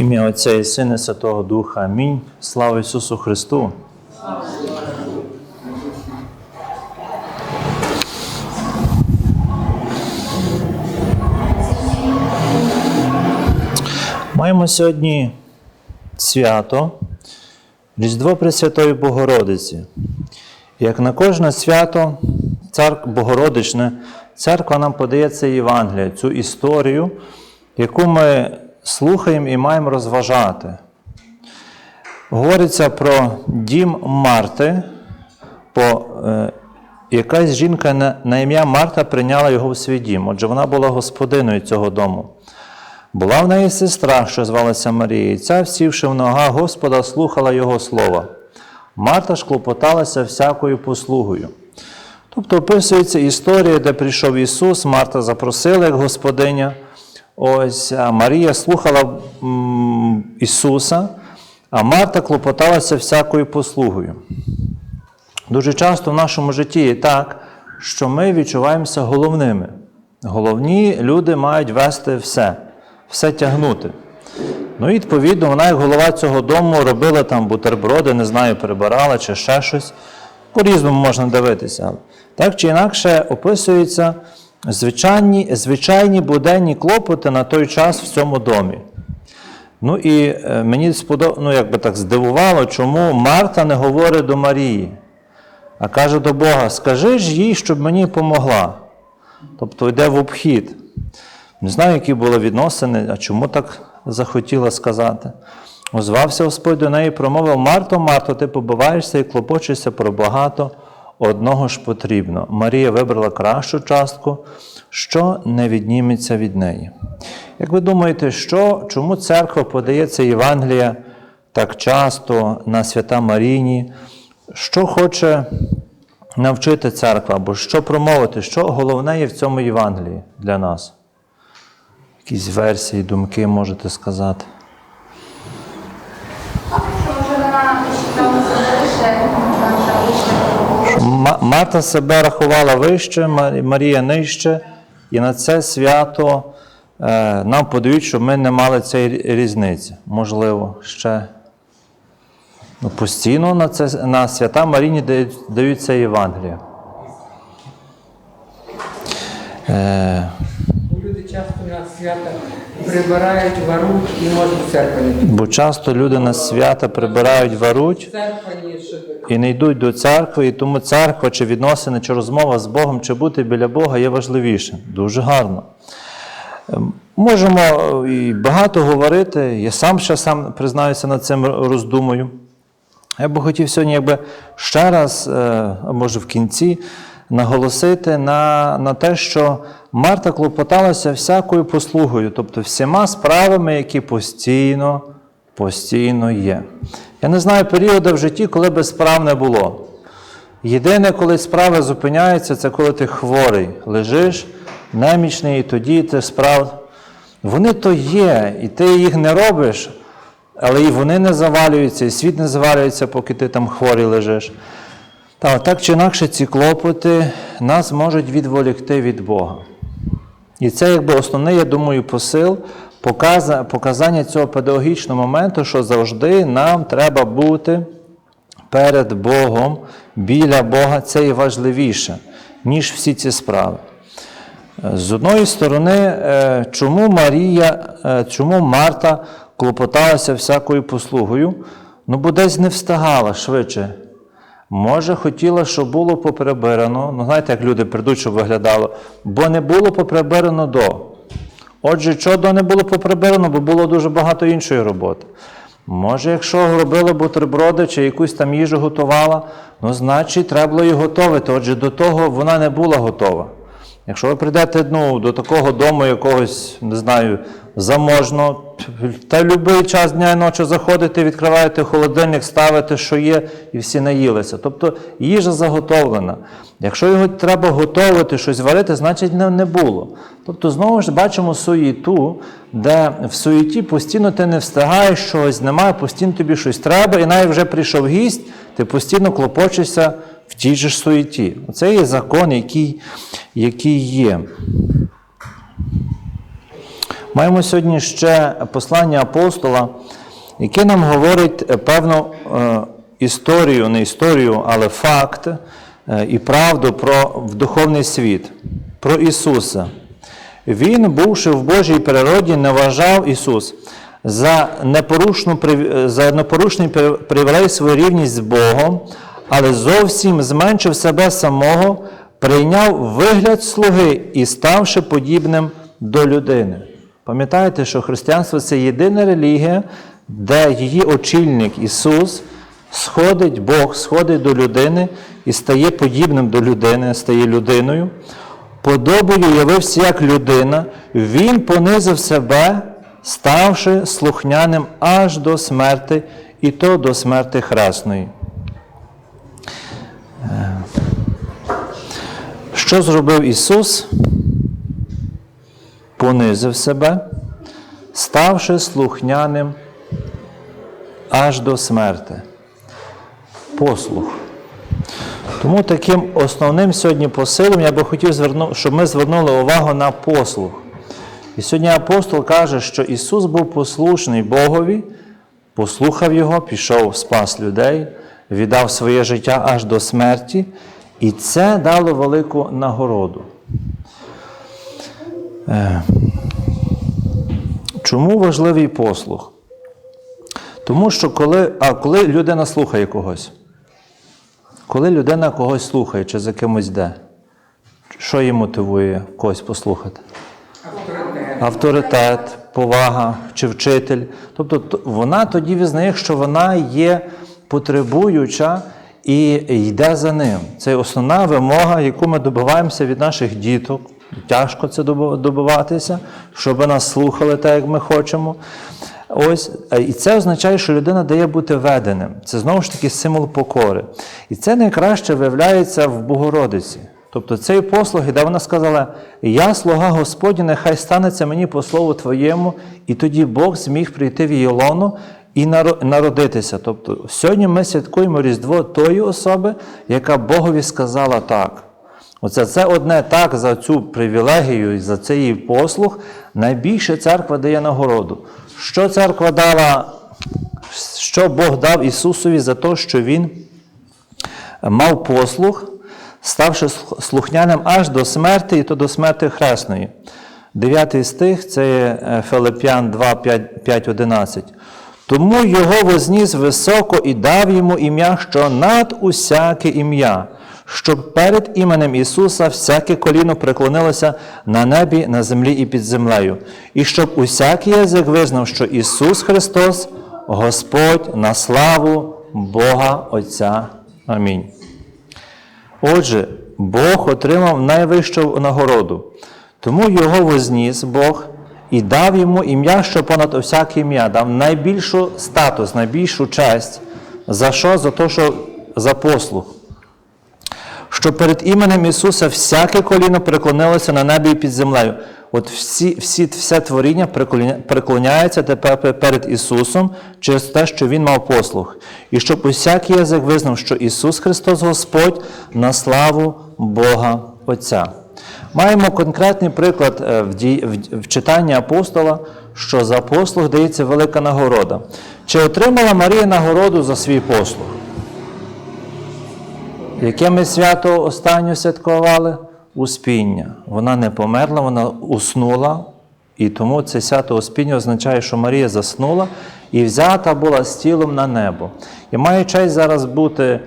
Ім'я Отця і Сина Святого Духа. Амінь. Слава Ісусу Христу. Маємо сьогодні свято, Різдво Пресвятої Богородиці. Як на кожне свято, цар... Богородичне, церква нам подає це Євангеліє, цю історію, яку ми слухаємо і маємо розважати. Говориться про дім Марти, по, е, якась жінка на, на ім'я Марта прийняла його в свій дім. Отже, вона була господиною цього дому. Була в неї сестра, що звалася Марія, і ця, сівши в нога Господа, слухала Його слова. Марта ж клопоталася всякою послугою. Тобто описується історія, де прийшов Ісус, Марта запросила як господиня. Ось Марія слухала Ісуса, а Марта клопоталася всякою послугою. Дуже часто в нашому житті є так, що ми відчуваємося головними. Головні люди мають вести все, все тягнути. Ну, і відповідно, вона, як голова цього дому, робила там бутерброди, не знаю, прибирала чи ще щось. По-різному можна дивитися. Так чи інакше описуються звичайні, звичайні буденні клопоти на той час в цьому домі. Ну і е, мені сподоб... ну, якби так здивувало, чому Марта не говорить до Марії, а каже до Бога: скажи ж їй, щоб мені помогла. Тобто йде в обхід. Не знаю, які були відносини, а чому так захотіла сказати. Озвався Господь до неї промовив: Марто, Марто, ти побиваєшся і клопочешся про багато, одного ж потрібно. Марія вибрала кращу частку, що не відніметься від неї. Як ви думаєте, що, чому церква подається Євангелія так часто на свята Маріні? Що хоче навчити церква, або що промовити, що головне є в цьому Євангелії для нас? Якісь версії, думки можете сказати. Może ona myślała sobie, Марта себе рахувала вище, Марія нижче, і на це свято е, нам подають, щоб ми не мали цієї різниці. Можливо, ще ну, постійно на, це, на свята Маріні дають, дають це Євангеліє. Е, Люди часто на свята прибирають, варуть і можуть не піти. бо часто люди на свята прибирають, варуть. Церква і не йдуть до церкви, і тому церква, чи відносини, чи розмова з Богом, чи бути біля Бога є важливіше. Дуже гарно. Ем, Можемо е, і багато говорити. Я сам ще сам признаюся над цим роздумою. Я би хотів сьогодні, якби ще раз, е, а може в кінці, наголосити на, на те, що Марта клопоталася всякою послугою, тобто всіма справами, які постійно, постійно є. Я не знаю періоду в житті, коли би справ не було. Єдине, коли справи зупиняються, це коли ти хворий, лежиш, немічний, і тоді ти справ. Вони то є, і ти їх не робиш, але і вони не завалюються, і світ не завалюється, поки ти там хворий лежиш. Та, так чи інакше, ці клопоти нас можуть відволікти від Бога. І це якби основний, я думаю, посил показання цього педагогічного моменту, що завжди нам треба бути перед Богом, біля Бога, це є важливіше, ніж всі ці справи. З одної сторони, е, чому Марія, е, чому Марта клопоталася всякою послугою? Ну, бо десь не встигала швидше. Може, хотіла, щоб було поприбирано. Ну, знаєте, як люди прийдуть, щоб виглядало, бо не було поприбирано до. Отже, чого до не було поприбирано, бо було дуже багато іншої роботи. Може, якщо робила бутерброди чи якусь там їжу готувала, ну, значить, треба було її готувати. Отже, до того вона не була готова. Якщо ви прийдете ну, до такого дому якогось, не знаю, заможного, та будь-який час дня і ночі заходите, відкриваєте холодильник, ставите, що є, і всі наїлися. Тобто їжа заготовлена. Якщо його треба готувати, щось варити, значить не, не було. Тобто, знову ж бачимо суєту, де в суєті постійно ти не встигаєш щось, немає, постійно тобі щось треба, і навіть вже прийшов гість, ти постійно клопочешся в тій же суєті. Це є закон, який, який є. Маємо сьогодні ще послання апостола, яке нам говорить е, певну е, історію, не історію, але факт е, і правду про духовний світ, про Ісуса. Він, бувши в Божій природі, не вважав Ісус за, непорушну, за непорушний привілей свою рівність з Богом, але зовсім зменшив себе самого, прийняв вигляд слуги і ставши подібним до людини. Пам'ятаєте, що християнство це єдина релігія, де її очільник Ісус сходить, Бог сходить до людини і стає подібним до людини, стає людиною. Подобою явився як людина, він понизив себе, ставши слухняним аж до смерти, і то до смерти хресної. Е, Що зробив Ісус? Понизив себе, ставши слухняним аж до смерти. Послух. Тому таким основним сьогодні посилом я би хотів, щоб ми звернули увагу на послух. І сьогодні апостол каже, що Ісус був послушний Богові, послухав Його, пішов, спас людей, віддав своє життя аж до смерті, і це дало велику нагороду. Е, Чому важливий послух? Тому що коли, а коли людина слухає когось, коли людина когось слухає чи за кимось йде, що її мотивує когось послухати? Авторитет. Авторитет, повага чи вчитель. Тобто вона тоді визнає, що вона є потребуюча і йде за ним. Це основна вимога, яку ми добиваємося від наших діток. Тяжко це добиватися, щоб нас слухали так, як ми хочемо. Ось, е, і це означає, що людина дає бути веденим. Це знову ж таки символ покори. І це найкраще виявляється в Богородиці. Тобто цей послуг, де вона сказала: Я слуга Господня, нехай станеться мені по слову Твоєму, і тоді Бог зміг прийти в її лоно і народитися. Тобто сьогодні ми святкуємо Різдво тої особи, яка Богові сказала так. Оце це одне так за цю привілегію і за цей послуг. Найбільше церква дає нагороду. Що церква дала, що Бог дав Ісусові за те, що Він мав послух, ставши слухняним аж до смерти, і то до смерти хресної. Дев'ятий стих це є е, Филип'ян 2, 5, 5, 11. Тому його возніс високо і дав йому ім'я, що над усяке ім'я, щоб перед іменем Ісуса всяке коліно преклонилося на небі, на землі і під землею, і щоб усякий язик визнав, що Ісус Христос, Господь на славу Бога Отця. Амінь. Отже, Бог отримав найвищу нагороду, тому його возніс Бог і дав йому ім'я, що понад всяке ім'я, дав найбільшу статус, найбільшу честь. За що? За те, що за послуг. Що перед іменем Ісуса всяке коліно преклонилося на небі і під землею. От всі, всі, все творіння преклоняється тепер перед Ісусом через те, що Він мав послуг. І щоб усякий язик визнав, що Ісус Христос Господь на славу Бога Отця. Маємо конкретний приклад е, в, дій- в читанні апостола, що за послуг дається велика нагорода. Чи отримала Марія нагороду за свій послуг? Яке ми свято останнє святкували? Успіння. Вона не померла, вона уснула, і тому це свято Успіння означає, що Марія заснула і взята була з тілом на небо. І має честь зараз бути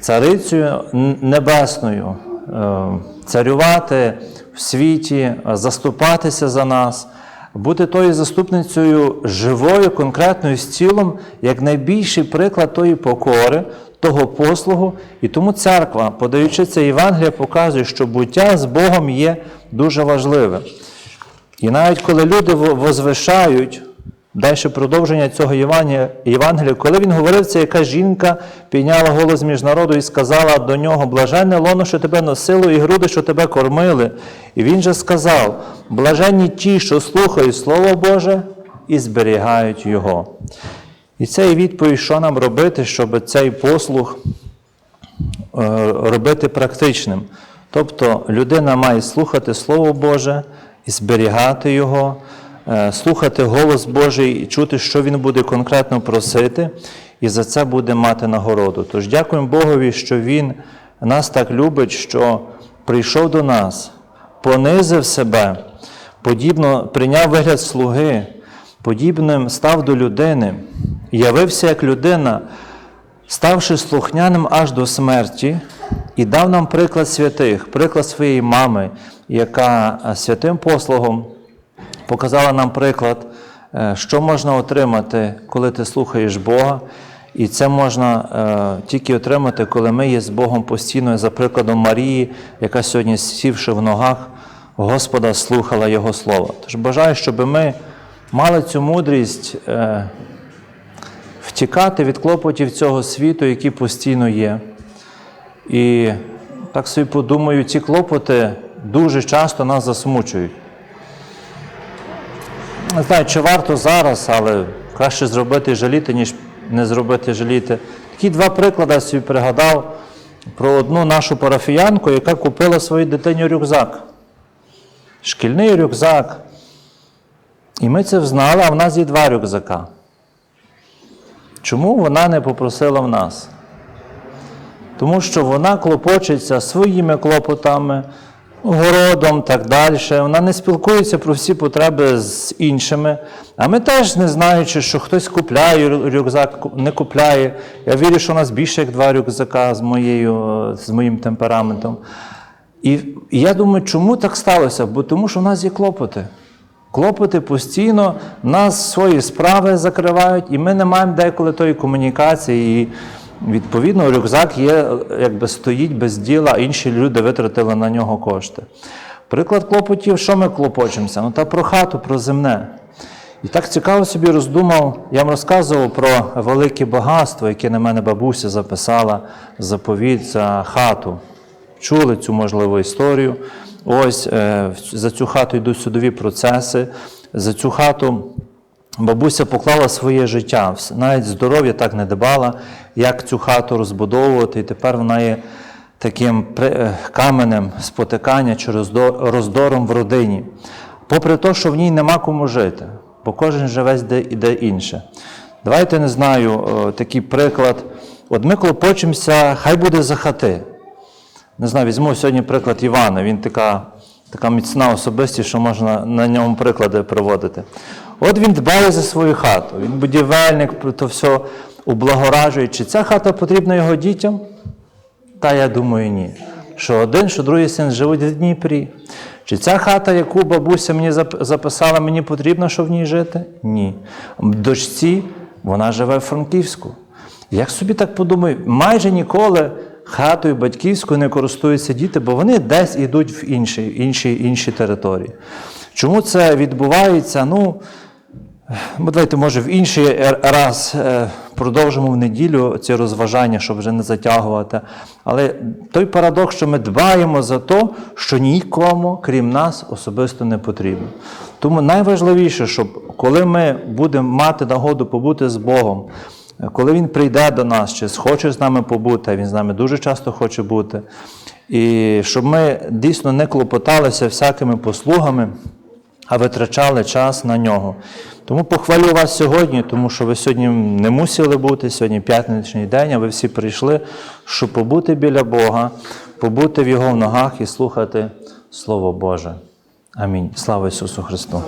царицею небесною, е, царювати в світі, е, заступатися за нас, бути тою заступницею живою, конкретною з цілом, як найбільший приклад тої покори, того послугу. І тому церква, подаючи це Євангеліє, показує, що буття з Богом є дуже важливе. І навіть коли люди возвишають, далі продовження цього Євангелія, коли він говорив, це яка жінка підняла голос між народу і сказала до нього: Блаженне лоно, що тебе носило, і груди, що тебе кормили. І він же сказав: блаженні ті, що слухають Слово Боже і зберігають Його. І це і відповідь, що нам робити, щоб цей послуг е, робити практичним. Тобто людина має слухати Слово Боже і зберігати його, слухати голос Божий і чути, що Він буде конкретно просити, і за це буде мати нагороду. Тож дякуємо Богові, що Він нас так любить, що прийшов до нас, понизив себе, подібно прийняв вигляд слуги, подібним став до людини, явився як людина, ставши слухняним аж до смерті, і дав нам приклад святих, приклад своєї мами, яка е, святим послугом показала нам приклад, е, що можна отримати, коли ти слухаєш Бога. І це можна е, тільки отримати, коли ми є з Богом постійно, за прикладом Марії, яка сьогодні, сівши в ногах Господа, слухала Його Слово. Тож бажаю, щоб ми мали цю мудрість е, втікати від клопотів цього світу, які постійно є. І так собі подумаю, ці клопоти дуже часто нас засмучують. Не знаю, чи варто зараз, але краще зробити жаліти, ніж не зробити жаліти. Такі два приклади собі пригадав про одну нашу парафіянку, яка купила своїй дитині рюкзак. Шкільний рюкзак. І ми це взнали, а в нас є два рюкзака. Чому вона не попросила в нас? Тому що вона клопочеться своїми клопотами, городом так далі. Вона не спілкується про всі потреби з іншими. А ми теж, не знаючи, що хтось купляє рюкзак, не купляє. Я вірю, що у нас більше як два рюкзака з, моєю, з моїм темпераментом. І, я думаю, чому так сталося? Бо тому що в нас є клопоти. Клопоти постійно нас свої справи закривають, і ми не маємо деколи тої комунікації. І відповідно рюкзак є, якби стоїть без діла, інші люди витратили на нього кошти. Приклад клопотів, що ми клопочемося? Ну та про хату, про земне. І так цікаво собі роздумав, я вам розказував про велике багатство, яке на мене бабуся записала заповідь за хату. Чули цю можливу історію. Ось е, за цю хату йдуть судові процеси. За цю хату бабуся поклала своє життя, навіть здоров'я так не дбала, як цю хату розбудовувати. І тепер вона є таким е, каменем спотикання чи роздором в родині. Попри те, що в ній нема кому жити, бо кожен живе де, де інше. Давайте не знаю, е, такий приклад. От ми клопочемося, хай буде за хати. Не знаю, візьму сьогодні приклад Івана. Він така, така міцна особистість, що можна на ньому приклади приводити. От він дбає за свою хату, він будівельник, то все облагоражує. Чи ця хата потрібна його дітям? Та я думаю, ні. Що один, що другий син живуть в Дніпрі. Чи ця хата, яку бабуся мені записала, мені потрібно, щоб в ній жити? Ні. Дочці, вона живе в Франківську. Як собі так подумаю, майже ніколи хатою батьківською не користуються діти, бо вони десь йдуть в інші, інші, інші території. Чому це відбувається? Ну, ми давайте, може, в інший раз е, продовжимо в неділю ці розважання, щоб вже не затягувати. Але той парадокс, що ми дбаємо за те, що нікому, крім нас, особисто не потрібно. Тому найважливіше, щоб коли ми будемо мати нагоду побути з Богом, коли Він прийде до нас, чи схоче з нами побути, він з нами дуже часто хоче бути, і щоб ми дійсно не клопоталися всякими послугами а витрачали час на нього. Тому похвалю вас сьогодні, тому що ви сьогодні не мусили бути, сьогодні п'ятничний день, а ви всі прийшли, щоб побути біля Бога, побути в Його ногах і слухати Слово Боже. Амінь. Слава Ісусу Христу!